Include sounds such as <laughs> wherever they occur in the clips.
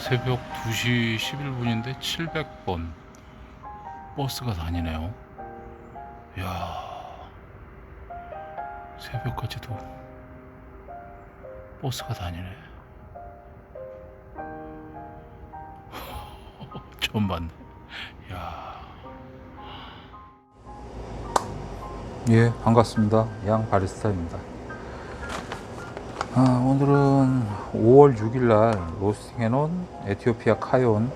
새벽 2시 11분인데 700번 버스가 다니네요. 이야, 새벽까지도 버스가 다니네. <laughs> 처음 봤네. 이야. 예, 반갑습니다. 양 바리스타입니다. 아, 오늘은 5월 6일 날 로스팅 해놓은 에티오피아 카온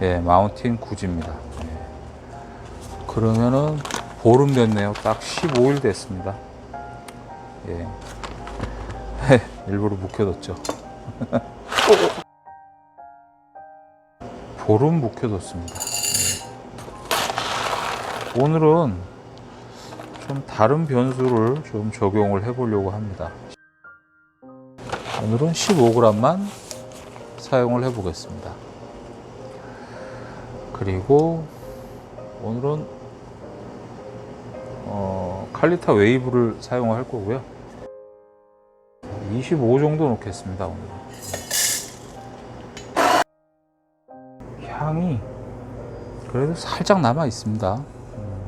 예, 마운틴 구지입니다. 예. 그러면은 보름 됐네요. 딱 15일 됐습니다. 예. 일부러 묵혀뒀죠. <laughs> 보름 묵혀뒀습니다. 예. 오늘은 좀 다른 변수를 좀 적용을 해보려고 합니다. 오늘은 15g만 사용을 해 보겠습니다. 그리고 오늘은 어, 칼리타 웨이브를 사용할 거고요. 25 정도 넣겠습니다. 오늘 향이 그래도 살짝 남아 있습니다. 음,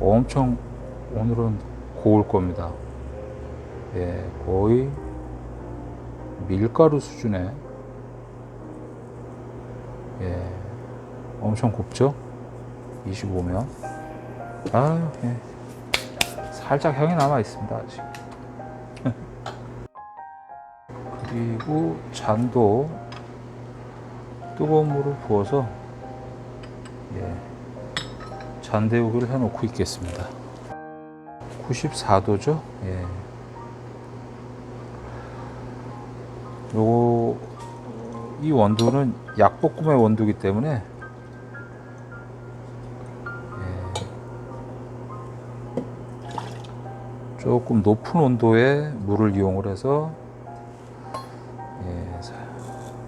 엄청 오늘은 고울 겁니다. 예, 거의 밀가루 수준의 예, 엄청 곱죠? 25면 아, 예. 살짝 향이 남아 있습니다 아직. <laughs> 그리고 잔도 뜨거운 물을 부어서 예, 잔 데우기를 해놓고 있겠습니다. 94도죠? 예. 요거 이 원두는 약볶음의 원두기 때문에 예, 조금 높은 온도의 물을 이용을 해서 예, 사-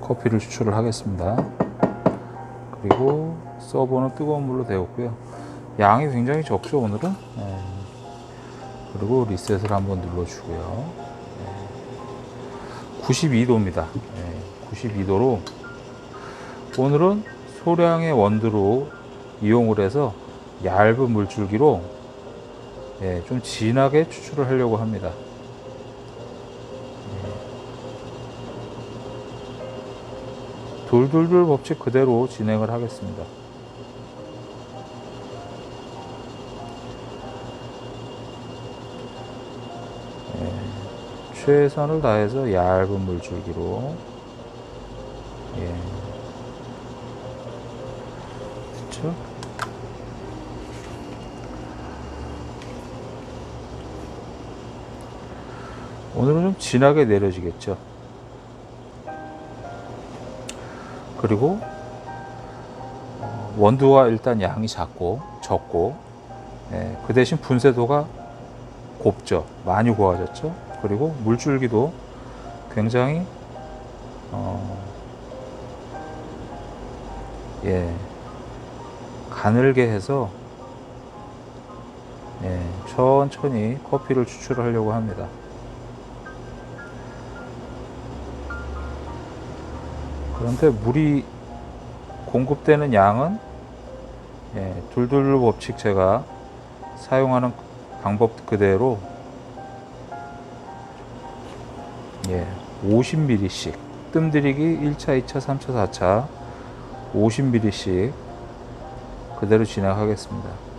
커피를 추출을 하겠습니다. 그리고 서버는 뜨거운 물로 데웠고요. 양이 굉장히 적죠 오늘은. 예. 그리고 리셋을 한번 눌러주고요. 92도입니다. 92도로 오늘은 소량의 원두로 이용을 해서 얇은 물줄기로 예, 좀 진하게 추출을 하려고 합니다. 예. 돌돌돌 법칙 그대로 진행을 하겠습니다. 최선을 다해서 얇은 물줄기로 예. 그렇죠? 오늘은 좀 진하게 내려지겠죠. 그리고 어, 원두와 일단 양이 작고 적고 예, 그 대신 분쇄도가 곱죠. 많이 고와졌죠. 그리고 물줄기도 굉장히 어, 예 가늘게 해서 예, 천천히 커피를 추출하려고 합니다. 그런데 물이 공급되는 양은 예, 둘둘 법칙 제가 사용하는 방법 그대로 예, 50ml씩 뜸들이기 1차, 2차, 3차, 4차 50ml씩 그대로 진행하겠습니다.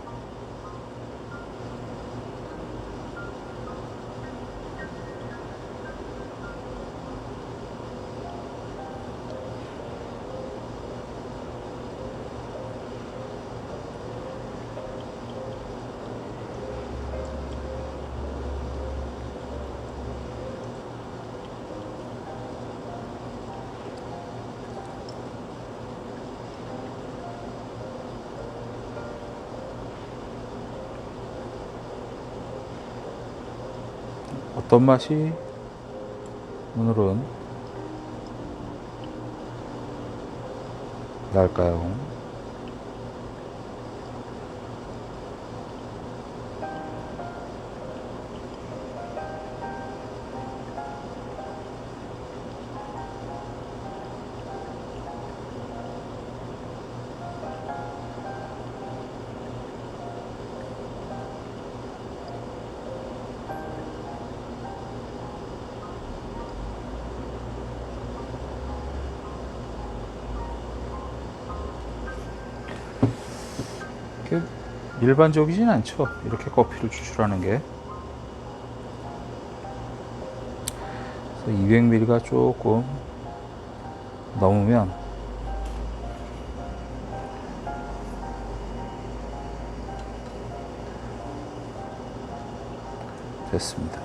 어떤 맛이 오늘은 날까요? 일반적이진 않죠. 이렇게 커피를 추출하는 게. 그래서 200ml가 조금 넘으면 됐습니다.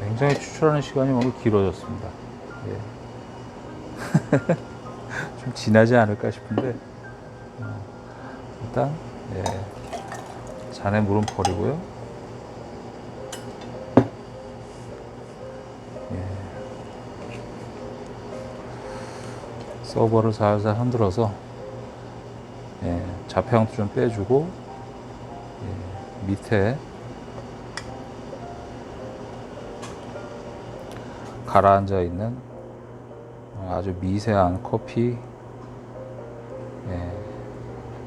굉장히 추출하는 시간이 오늘 길어졌습니다. 예. <laughs> 좀 지나지 않을까 싶은데 어, 일단 예. 잔에 물은 버리고요. 예. 서버를 살살 흔들어서 예. 자폐형도 좀 빼주고 예. 밑에 가라앉아 있는 아주 미세한 커피 예,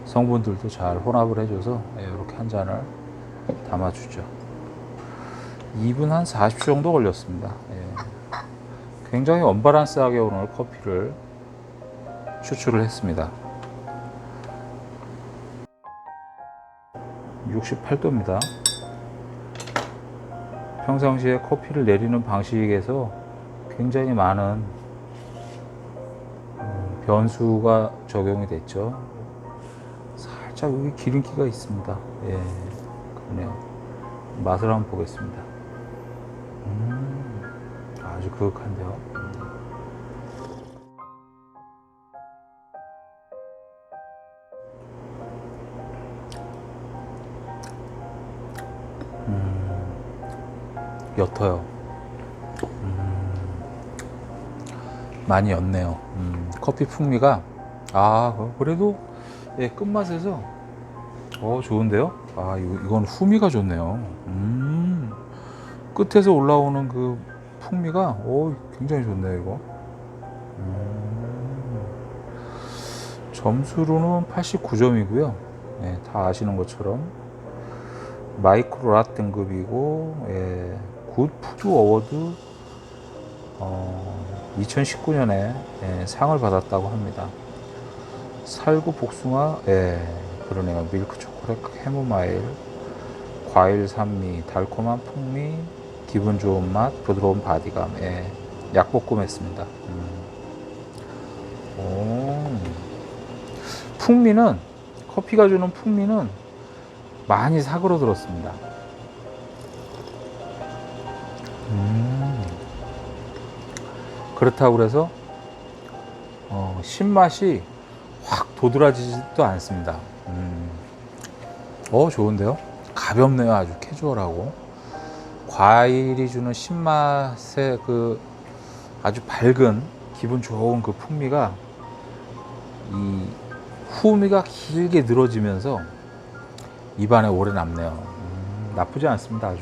성분들도 잘 혼합을 해줘서 예, 이렇게 한 잔을 담아주죠. 2분 한 40초 정도 걸렸습니다. 예. 굉장히 언바란스하게 오늘 커피를 추출을 했습니다. 68도입니다. 평상시에 커피를 내리는 방식에서 굉장히 많은 음, 변수가 적용이 됐죠. 살짝 여기 기름기가 있습니다. 예, 그러네요. 맛을 한번 보겠습니다. 음, 아주 그윽한데요. 옅어요. 음, 많이 옅네요. 음, 커피 풍미가 아 그래도 예, 끝맛에서 어 좋은데요. 아 이거, 이건 후미가 좋네요. 음, 끝에서 올라오는 그 풍미가 오 굉장히 좋네요 이거. 음, 점수로는 89점이고요. 예, 다 아시는 것처럼 마이크로 랏 등급이고 예, 굿 푸드 어워드 어, 2019년에 예, 상을 받았다고 합니다. 살구 복숭아, 예, 그러네요. 밀크 초콜릿 캐모마일, 과일 산미, 달콤한 풍미, 기분 좋은 맛, 부드러운 바디감, 예, 약볶음 했습니다. 음. 오, 풍미는 커피가 주는 풍미는 많이 사그러들었습니다. 음. 그렇다고 그래서 어, 신맛이 확 도드라지지도 않습니다. 음. 어 좋은데요? 가볍네요. 아주 캐주얼하고 과일이 주는 신맛의 그 아주 밝은 기분 좋은 그 풍미가 이 후미가 길게 늘어지면서 입안에 오래 남네요. 음, 나쁘지 않습니다. 아주.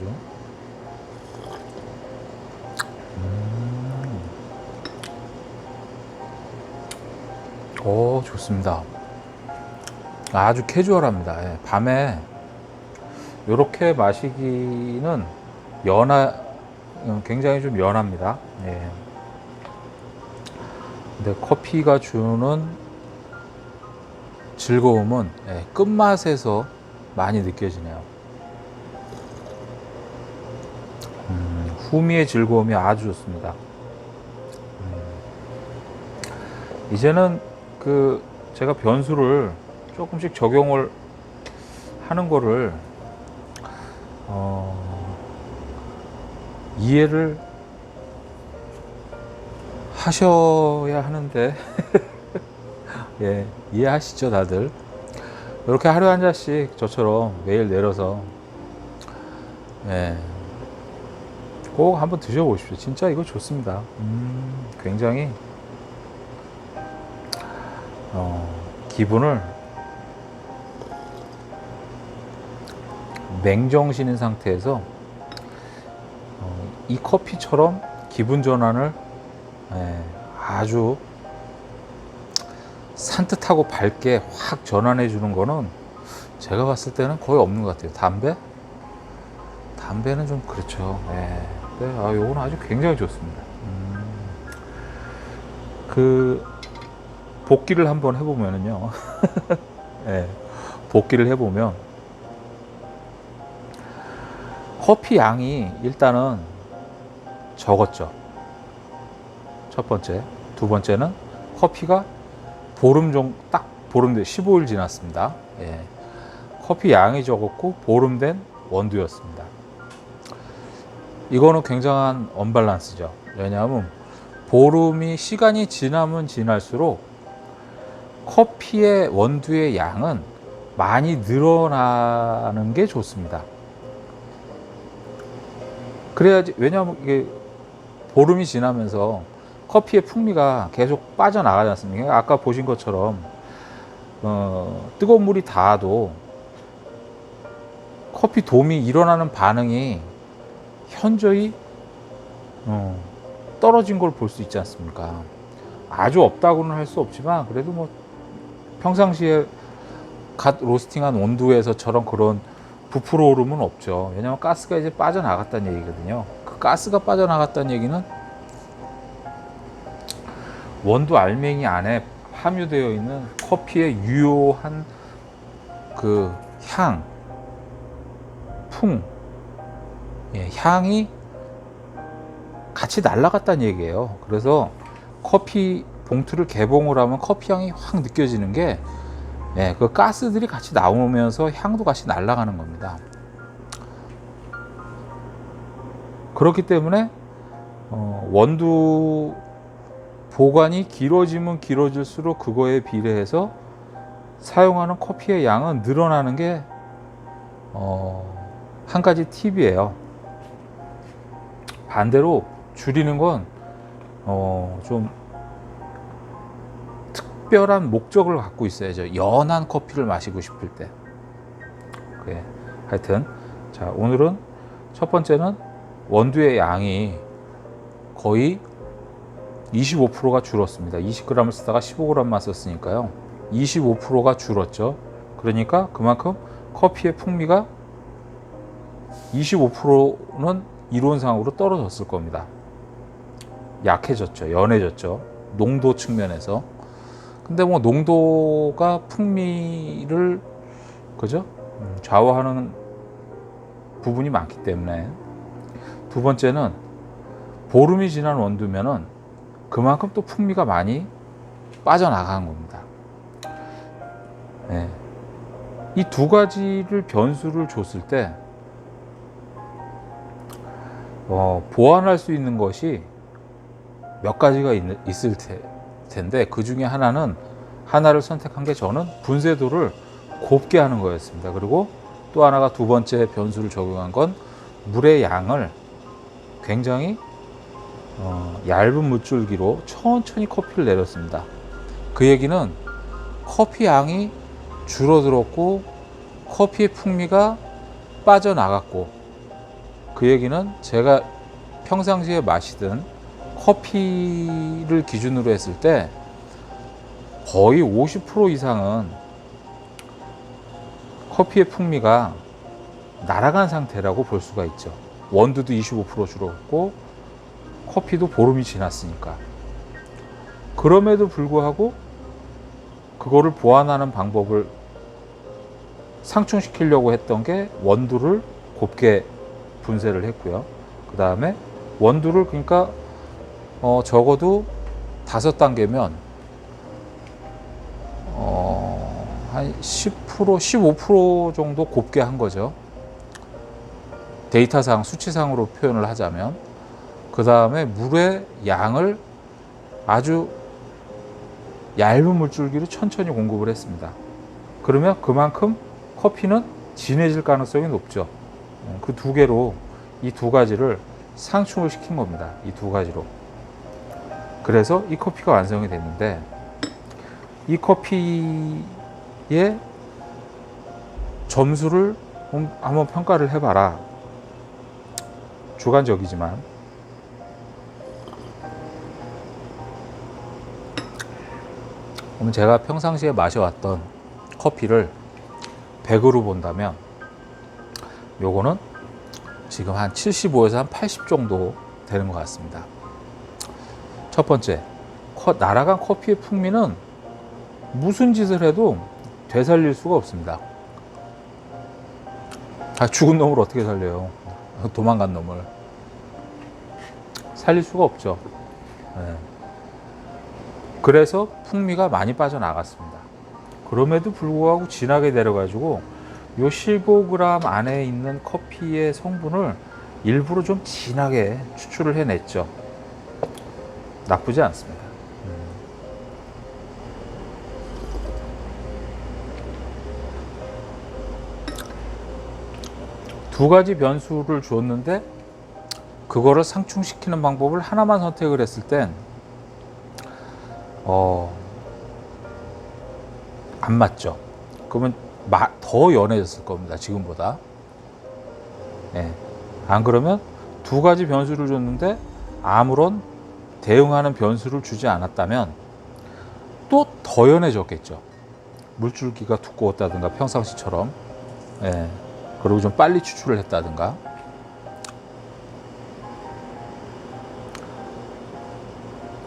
오, 좋습니다. 아주 캐주얼합니다. 예, 밤에 이렇게 마시기는 연하, 음, 굉장히 좀 연합니다. 예. 근데 커피가 주는 즐거움은 예, 끝맛에서 많이 느껴지네요. 음, 후미의 즐거움이 아주 좋습니다. 음, 이제는 그 제가 변수를 조금씩 적용을 하는 거를 어, 이해를 하셔야 하는데 <laughs> 예 이해하시죠 다들? 이렇게 하루에 한 잔씩 저처럼 매일 내려서 예, 꼭 한번 드셔보십시오. 진짜 이거 좋습니다. 음, 굉장히 어, 기분을 맹정신인 상태에서 어, 이 커피처럼 기분 전환을 예, 아주 산뜻하고 밝게 확 전환해 주는 거는 제가 봤을 때는 거의 없는 것 같아요. 담배? 담배는 좀 그렇죠. 예. 네, 아, 요거는 아주 굉장히 좋습니다. 음, 그 복기를 한번 해보면은요. <laughs> 예, 복기를 해보면 커피 양이 일단은 적었죠. 첫 번째. 두 번째는 커피가 보름 정, 딱 보름 돼 15일 지났습니다. 예. 커피 양이 적었고 보름 된 원두였습니다. 이거는 굉장한 언밸런스죠. 왜냐하면 보름이 시간이 지나면 지날수록 커피의 원두의 양은 많이 늘어나는 게 좋습니다. 그래야지 왜냐하면 이게 보름이 지나면서 커피의 풍미가 계속 빠져나가지 않습니까? 아까 보신 것처럼 어, 뜨거운 물이 닿아도 커피 돔이 일어나는 반응이 현저히 어, 떨어진 걸 볼 수 있지 않습니까? 아주 없다고는 할 수 없지만 그래도 뭐 평상시에 갓 로스팅한 온도에서처럼 그런 부풀어 오름은 없죠. 왜냐하면 가스가 이제 빠져나갔다는 얘기거든요. 그 가스가 빠져나갔다는 얘기는 원두 알맹이 안에 함유되어 있는 커피의 유효한 그 향, 풍, 예, 향이 같이 날아갔다는 얘기예요. 그래서 커피 봉투를 개봉을 하면 커피 향이 확 느껴지는 게 예, 그 가스들이 같이 나오면서 향도 같이 날아가는 겁니다. 그렇기 때문에 어, 원두 보관이 길어지면 길어질수록 그거에 비례해서 사용하는 커피의 양은 늘어나는 게 어, 한 가지 팁이에요. 반대로 줄이는 건 어, 좀 특별한 목적을 갖고 있어야죠. 연한 커피를 마시고 싶을 때. 그래. 하여튼 자 오늘은 첫 번째는 원두의 양이 거의 25%가 줄었습니다. 20g을 쓰다가 15g만 썼으니까요. 25%가 줄었죠. 그러니까 그만큼 커피의 풍미가 25%는 이론상으로 떨어졌을 겁니다. 약해졌죠. 연해졌죠. 농도 측면에서. 근데 뭐 농도가 풍미를 그죠? 음, 좌우하는 부분이 많기 때문에 두 번째는 보름이 지난 원두면은 그만큼 또 풍미가 많이 빠져나간 겁니다. 네. 이두 가지를 변수를 줬을 때 어, 보완할 수 있는 것이 몇 가지가 있, 있을 테, 텐데 그 중에 하나는 하나를 선택한 게 저는 분쇄도를 곱게 하는 거였습니다. 그리고 또 하나가 두 번째 변수를 적용한 건 물의 양을 굉장히 어, 얇은 물줄기로 천천히 커피를 내렸습니다. 그 얘기는 커피 양이 줄어들었고 커피의 풍미가 빠져나갔고 그 얘기는 제가 평상시에 마시던 커피를 기준으로 했을 때 거의 50% 이상은 커피의 풍미가 날아간 상태라고 볼 수가 있죠. 원두도 25% 줄었고 커피도 보름이 지났으니까. 그럼에도 불구하고 그거를 보완하는 방법을 상충시키려고 했던 게 원두를 곱게 분쇄를 했고요. 그 다음에 원두를 그러니까 어 적어도 다섯 단계면 어 한 10% 15% 정도 곱게 한 거죠. 데이터상 수치상으로 표현을 하자면 그 다음에 물의 양을 아주 얇은 물줄기로 천천히 공급을 했습니다. 그러면 그만큼 커피는 진해질 가능성이 높죠. 그 두 개로 이 두 가지를 상충을 시킨 겁니다. 이 두 가지로. 그래서 이 커피가 완성이 됐는데 이 커피의 점수를 한번 평가를 해봐라. 주관적이지만 그럼 제가 평상시에 마셔왔던 커피를 100으로 본다면 요거는 지금 한 75에서 한 80 정도 되는 것 같습니다. 첫 번째, 커- 날아간 커피의 풍미는 무슨 짓을 해도 되살릴 수가 없습니다. 아, 죽은 놈을 어떻게 살려요? 도망간 놈을. 살릴 수가 없죠. 예. 그래서 풍미가 많이 빠져나갔습니다. 그럼에도 불구하고 진하게 내려가지고 요 15g 안에 있는 커피의 성분을 일부러 좀 진하게 추출을 해냈죠. 나쁘지 않습니다. 두 가지 변수를 줬는데 그거를 상충시키는 방법을 하나만 선택을 했을 땐 어, 안 맞죠. 그러면 마- 더 연해졌을 겁니다. 지금보다. 예. 안 그러면 두 가지 변수를 줬는데 아무런 대응하는 변수를 주지 않았다면 또 더 연해졌겠죠. 물줄기가 두꺼웠다든가 평상시처럼. 예. 그리고 좀 빨리 추출을 했다든가.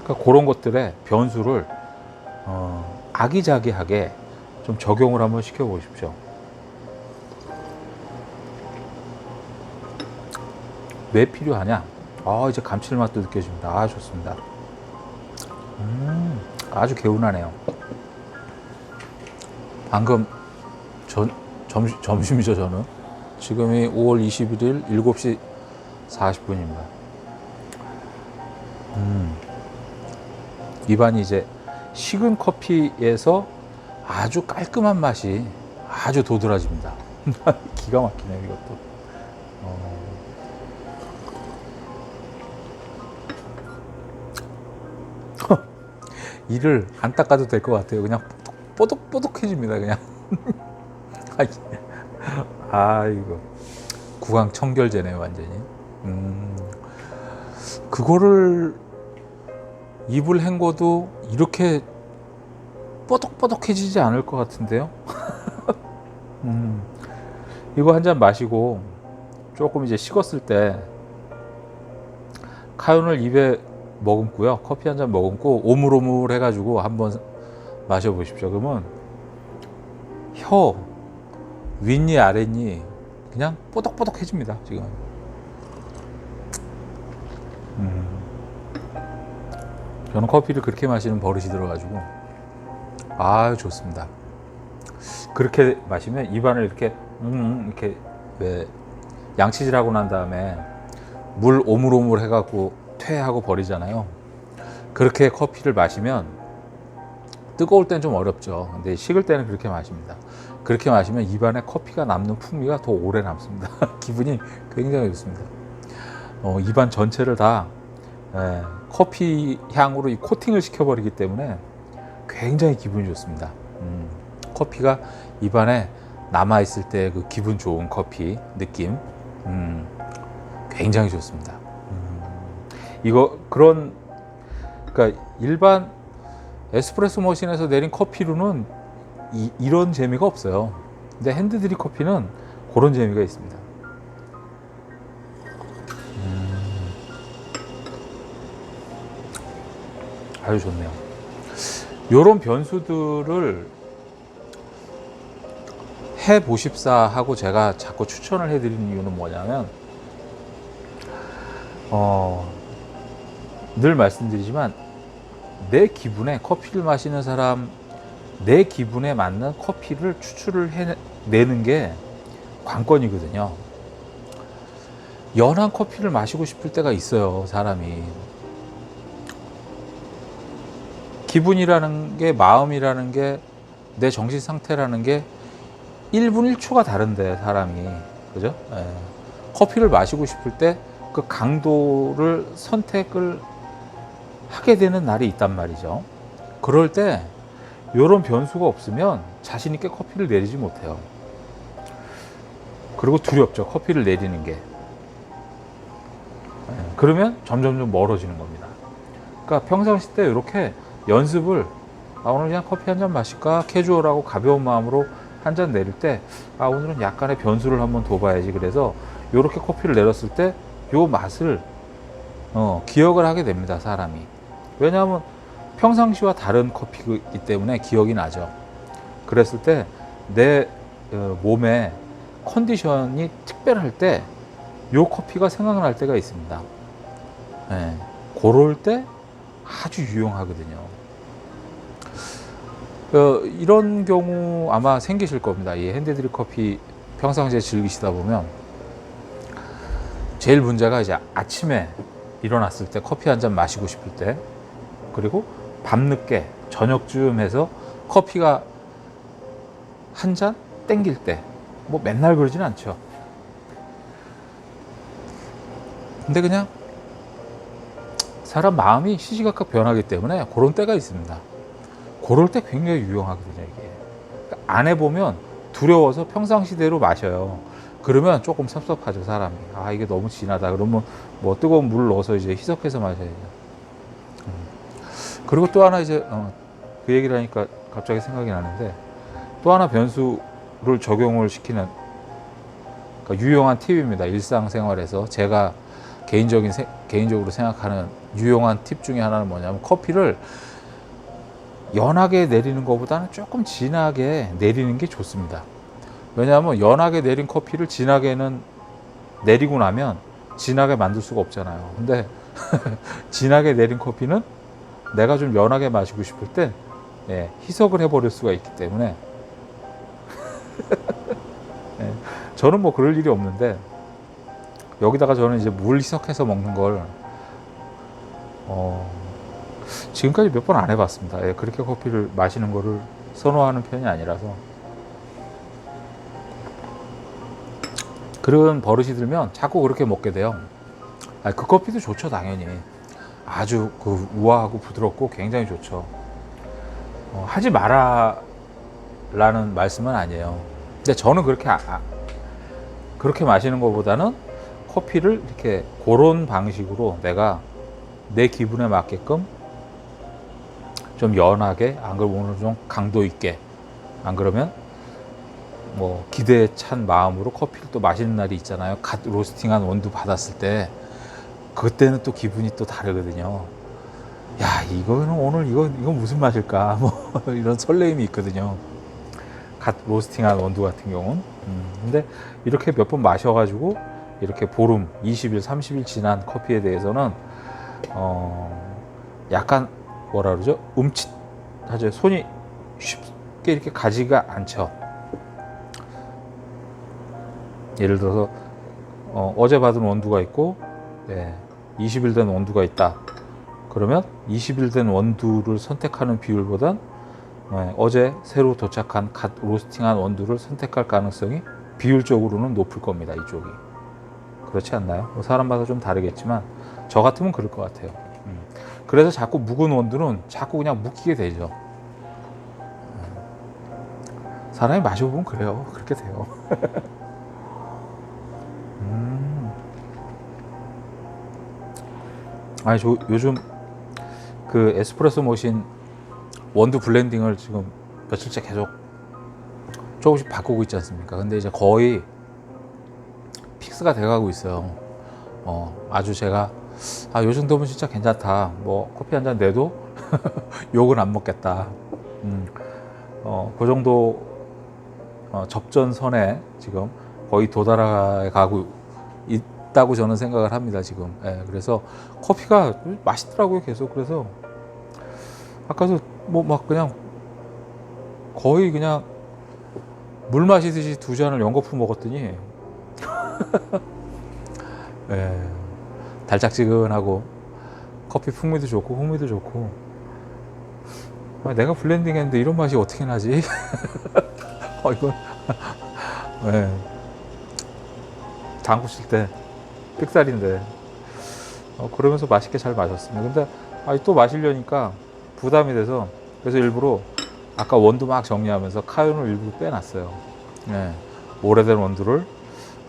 그러니까 그런 것들의 변수를 어, 아기자기하게 좀 적용을 한번 시켜 보십시오. 왜 필요하냐? 아, 이제 감칠맛도 느껴집니다. 아, 좋습니다. 음, 아주 개운하네요. 방금 전, 점심, 점심이죠, 저는. 지금이 5월 21일 7시 40분입니다. 음, 입안이 이제 식은 커피에서 아주 깔끔한 맛이 아주 도드라집니다. <laughs> 기가 막히네요, 이것도. 어. 이를 안 닦아도 될 것 같아요. 그냥 뽀득, 뽀득해집니다, 그냥. <laughs> 아, 이거. 구강 청결제네요, 완전히. 음, 그거를 입을 헹궈도 이렇게 뽀득뽀득해지지 않을 것 같은데요? <laughs> 음, 이거 한 잔 마시고 조금 이제 식었을 때 카온을 입에 머금고요. 커피 한 잔 머금고 오물오물 해가지고 한번 마셔보십시오. 그러면 혀 윗니 아랫니 그냥 뽀득뽀득해집니다. 지금. 음. 저는 커피를 그렇게 마시는 버릇이 들어가지고 아 좋습니다. 그렇게 마시면 입안을 이렇게 음 이렇게 왜 양치질하고 난 다음에 물 오물오물 해갖고 퇴하고 버리잖아요. 그렇게 커피를 마시면 뜨거울 땐좀 어렵죠. 근데 식을 때는 그렇게 마십니다. 그렇게 마시면 입안에 커피가 남는 풍미가 더 오래 남습니다. <laughs> 기분이 굉장히 좋습니다. 어, 입안 전체를 다 예, 커피 향으로 이 코팅을 시켜버리기 때문에 굉장히 기분이 좋습니다. 음, 커피가 입안에 남아 있을 때 그 기분 좋은 커피 느낌, 음, 굉장히 좋습니다. 음, 이거 그런 그러니까 일반 에스프레소 머신에서 내린 커피로는 이, 이런 재미가 없어요. 근데 핸드드립 커피는 그런 재미가 있습니다. 아주 좋네요. 요런 변수들을 해 보십사 하고 제가 자꾸 추천을 해드리는 이유는 뭐냐면 어, 늘 말씀드리지만 내 기분에 커피를 마시는 사람 내 기분에 맞는 커피를 추출을 해내는 게 관건이거든요. 연한 커피를 마시고 싶을 때가 있어요, 사람이. 기분이라는 게 마음이라는 게 내 정신 상태라는 게 1분 1초가 다른데 사람이 그죠? 예. 커피를 마시고 싶을 때 그 강도를 선택을 하게 되는 날이 있단 말이죠. 그럴 때 이런 변수가 없으면 자신 있게 커피를 내리지 못해요. 그리고 두렵죠. 커피를 내리는 게. 예. 그러면 점점점 멀어지는 겁니다. 그러니까 평상시 때 이렇게 연습을 아, 오늘 그냥 커피 한 잔 마실까 캐주얼하고 가벼운 마음으로 한 잔 내릴 때 아, 오늘은 약간의 변수를 한번 둬봐야지 그래서 이렇게 커피를 내렸을 때요 맛을 어, 기억을 하게 됩니다 사람이 왜냐하면 평상시와 다른 커피이기 때문에 기억이 나죠. 그랬을 때내 어, 몸의 컨디션이 특별할 때 요 커피가 생각날 때가 있습니다. 예, 그럴 때 아주 유용하거든요. 어, 이런 경우 아마 생기실 겁니다. 이 핸드드립 커피 평상시에 즐기시다 보면 제일 문제가 이제 아침에 일어났을 때 커피 한 잔 마시고 싶을 때 그리고 밤늦게 저녁쯤 해서 커피가 한 잔 땡길 때 뭐 맨날 그러진 않죠. 근데 그냥 사람 마음이 시시각각 변하기 때문에 그런 때가 있습니다. 그럴 때 굉장히 유용하거든요, 이게. 그러니까 안 해보면 두려워서 평상시대로 마셔요. 그러면 조금 섭섭하죠, 사람이. 아, 이게 너무 진하다. 그러면 뭐 뜨거운 물을 넣어서 이제 희석해서 마셔야죠. 음. 그리고 또 하나 이제, 어, 그 얘기를 하니까 갑자기 생각이 나는데 또 하나 변수를 적용을 시키는 그러니까 유용한 팁입니다. 일상생활에서 제가 개인적인 세- 개인적으로 생각하는 유용한 팁 중에 하나는 뭐냐면 커피를 연하게 내리는 것보다는 조금 진하게 내리는 게 좋습니다. 왜냐하면 연하게 내린 커피를 진하게는 내리고 나면 진하게 만들 수가 없잖아요. 근데 <laughs> 진하게 내린 커피는 내가 좀 연하게 마시고 싶을 때 예, 희석을 해버릴 수가 있기 때문에 <laughs> 예, 저는 뭐 그럴 일이 없는데 여기다가 저는 이제 물 희석해서 먹는 걸 어, 지금까지 몇 번 안 해봤습니다. 예, 그렇게 커피를 마시는 거를 선호하는 편이 아니라서 그런 버릇이 들면 자꾸 그렇게 먹게 돼요. 아, 그 커피도 좋죠, 당연히. 아주 그 우아하고 부드럽고 굉장히 좋죠. 어, 하지 마라라는 말씀은 아니에요. 근데 저는 그렇게 아- 아- 그렇게 마시는 것보다는 커피를 이렇게 그런 방식으로 내가 내 기분에 맞게끔 좀 연하게 안 그러면 오늘 좀 강도 있게 안 그러면 뭐 기대에 찬 마음으로 커피를 또 마시는 날이 있잖아요. 갓 로스팅한 원두 받았을 때 그때는 또 기분이 또 다르거든요. 야 이거는 오늘 이거 이거 무슨 맛일까 <laughs> 뭐 이런 설레임이 있거든요. 갓 로스팅한 원두 같은 경우는. 음, 근데 이렇게 몇 번 마셔가지고 이렇게 보름, 20일, 30일 지난 커피에 대해서는 어 약간 뭐라 그러죠? 움찔하죠. 손이 쉽게 이렇게 가지가 않죠. 예를 들어서 어, 제 받은 원두가 있고 네, 20일 된 원두가 있다. 그러면 20일 된 원두를 선택하는 비율보단 네, 어제 새로 도착한 갓 로스팅한 원두를 선택할 가능성이 비율적으로는 높을 겁니다. 이쪽이 그렇지 않나요? 뭐 사람마다 좀 다르겠지만 저 같으면 그럴 것 같아요. 음. 그래서 자꾸 묵은 원두는 자꾸 그냥 묵히게 되죠. 음. 사람이 마셔보면 그래요. 그렇게 돼요. <laughs> 아니 저 요즘 그 에스프레소 머신 원두 블렌딩을 지금 며칠째 계속 조금씩 바꾸고 있지 않습니까? 근데 이제 거의 픽스가 돼가고 있어요. 어, 아주 제가 아, 요 정도면 진짜 괜찮다. 뭐 커피 한 잔 내도 <laughs> 욕은 안 먹겠다. 음, 어, 그 정도 어, 접전선에 지금 거의 도달해 가고 있다고 저는 생각을 합니다. 지금. 예, 그래서 커피가 맛있더라고요. 계속 그래서 아까도 뭐 막 그냥 거의 그냥 물 마시듯이 두 잔을 연거푸 먹었더니 <laughs> 예, 달짝지근하고 커피 풍미도 좋고 풍미도 좋고 아, 내가 블렌딩 했는데 이런 맛이 어떻게 나지? <laughs> 어, 이건 <laughs> 예, 당구 칠때 삑살인데 어, 그러면서 맛있게 잘 마셨습니다. 근데 아, 또 마시려니까 부담이 돼서 그래서 일부러 아까 원두 막 정리하면서 카연을 일부러 빼놨어요. 예, 오래된 원두를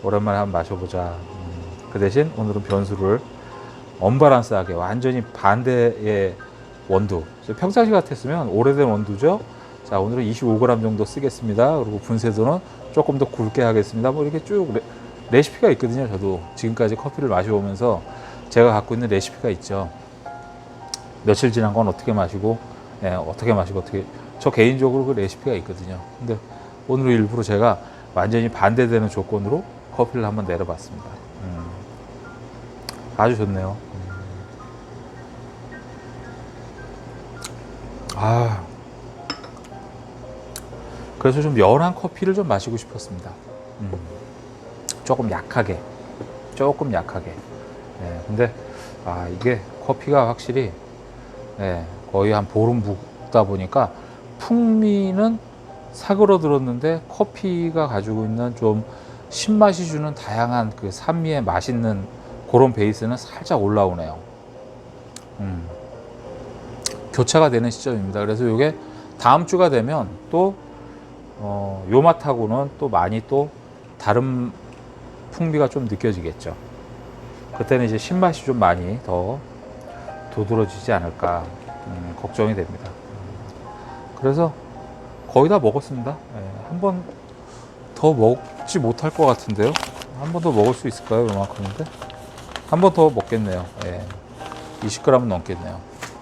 오랜만에 한번 마셔보자. 음, 그 대신 오늘은 변수를 언바란스하게 완전히 반대의 원두. 평상시 같았으면 오래된 원두죠. 자, 오늘은 25g 정도 쓰겠습니다. 그리고 분쇄도는 조금 더 굵게 하겠습니다. 뭐 이렇게 쭉 레, 레시피가 있거든요. 저도 지금까지 커피를 마셔오면서 제가 갖고 있는 레시피가 있죠. 며칠 지난 건 어떻게 마시고 예, 어떻게 마시고 어떻게 저 개인적으로 그 레시피가 있거든요. 근데 오늘 일부러 제가 완전히 반대되는 조건으로 커피를 한번 내려봤습니다. 음. 아주 좋네요. 아. 그래서 좀 연한 커피를 좀 마시고 싶었습니다. 음. 조금 약하게. 조금 약하게. 예, 근데, 아, 이게 커피가 확실히, 예, 거의 한 보름 붓다 보니까 풍미는 사그러들었는데 커피가 가지고 있는 좀 신맛이 주는 다양한 그 산미의 맛있는 그런 베이스는 살짝 올라오네요. 음. 교차가 되는 시점입니다. 그래서 이게 다음 주가 되면 또 어, 요 맛하고는 또 많이 또 다른 풍미가 좀 느껴지겠죠. 그때는 이제 신맛이 좀 많이 더 도드러지지 않을까 음, 걱정이 됩니다. 그래서 거의 다 먹었습니다. 예, 한번 더 먹지 못할 것 같은데요. 한 번 더 먹을 수 있을까요? 요만큼인데 한 번 더 먹겠네요. 예, 20g은 넘겠네요.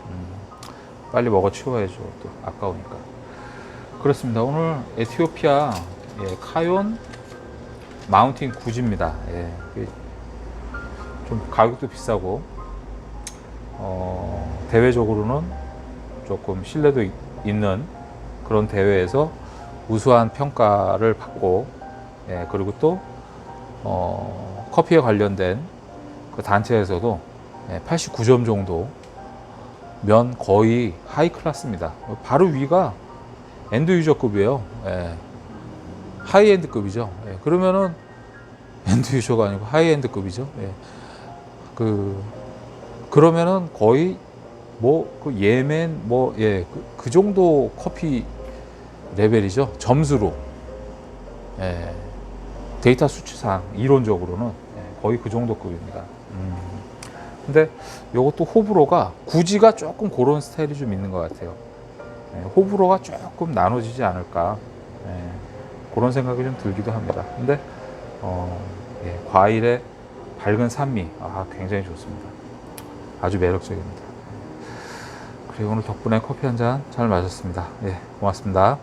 음, 빨리 먹어 치워야죠. 또 아까우니까. 그렇습니다. 오늘 에티오피아 예, 카yon 마운틴 구지입니다. 예, 좀 가격도 비싸고 어, 대외적으로는 조금 신뢰도 있- 있는 그런 대회에서 우수한 평가를 받고 예, 그리고 또 어, 커피에 관련된 그 단체에서도 예, 89점 정도 면 거의 하이 클래스입니다. 바로 위가 엔드 유저급이에요. 예. 하이엔드급이죠. 예. 그러면은 엔드 유저가 아니고 하이엔드급이죠. 예. 그 그러면은 거의 뭐 그 예멘 뭐예 그, 그 정도 커피 레벨이죠. 점수로 예. 데이터 수치상 이론적으로는 예, 거의 그 정도 급입니다. 음. 근데 요것도 호불호가 구지가 조금 그런 스타일이 좀 있는 것 같아요. 예, 호불호가 조금 나눠지지 않을까 예, 그런 생각이 좀 들기도 합니다. 근데 어, 예, 과일의 밝은 산미 아, 굉장히 좋습니다. 아주 매력적입니다. 그리고 오늘 덕분에 커피 한 잔 잘 마셨습니다. 예, 고맙습니다.